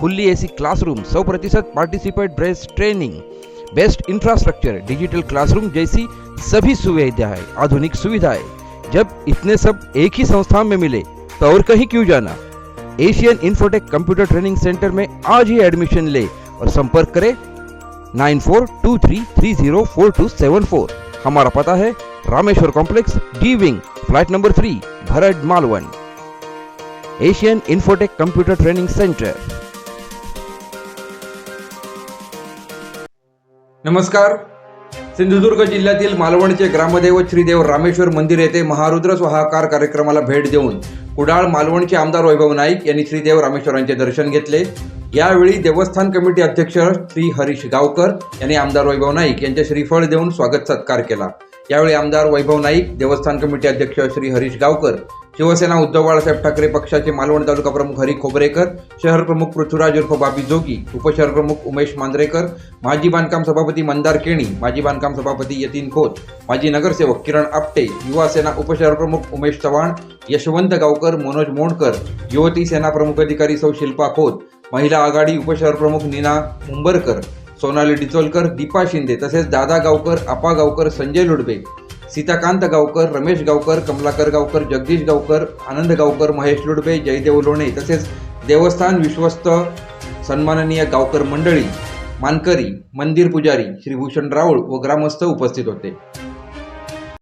fully AC classroom सौ प्रतिशत participate based training best infrastructure digital classroom जैसी सभी सुविधाएँ, आधुनिक सुविधाएँ। जब इतने सब एक ही संस्थान में मिले तो और कहीं क्यों जाना? Asian Infotech computer training centre में आज ही एडमिशन ले और संपर्क करें नाइन हमारा पता है Rameshwar complex D wing flat number three Bharat Malvan. Asian Infotech computer training centre नमस्कार. सिंधुदुर्ग जिल्ह्यातील मालवणचे ग्रामदैवत श्रीदेव रामेश्वर मंदिर येथे महारुद्र स्वाहाकार कार्यक्रमाला भेट देऊन कुडाळ मालवणचे आमदार वैभव नाईक यांनी श्रीदेव रामेश्वरांचे दर्शन घेतले. यावेळी देवस्थान कमिटी अध्यक्ष श्री हरीश गावकर यांनी आमदार वैभव नाईक यांचे श्रीफळ देऊन स्वागत सत्कार केला. यावेळी आमदार वैभव नाईक देवस्थान कमिटी अध्यक्ष श्री हरीश गावकर शिवसेना उद्धव बाळासाहेब ठाकरे पक्षाचे मालवण तालुका प्रमुख हरी खोबरेकर शहर प्रमुख पृथ्वीराज उर्फ बाबी जोगी उपशहर प्रमुख उमेश मांजरेकर माजी बांधकाम सभापती मंदार केणी माजी बांधकाम सभापती यतीन खोत माजी नगरसेवक किरण आपटे युवासेना उपशहर प्रमुख उमेश चव्हाण यशवंत गावकर मनोज मोंडकर युवती सेना प्रमुख अधिकारी सौ शिल्पा खोत महिला आघाडी उपशहर प्रमुख नीना मुंबरकर सोनाली डिचोलकर दीपा शिंदे तसेच दादा गावकर आपा गावकर संजय लुडबे सीताकांत गावकर रमेश गावकर कमलाकर गावकर जगदीश गावकर आनंद गावकर महेश लुडबे जयदेव लोणे तसेच देवस्थान विश्वस्त सन्माननीय गावकर मंडळी मानकरी मंदिर पुजारी श्रीभूषण राऊळ व ग्रामस्थ उपस्थित होते.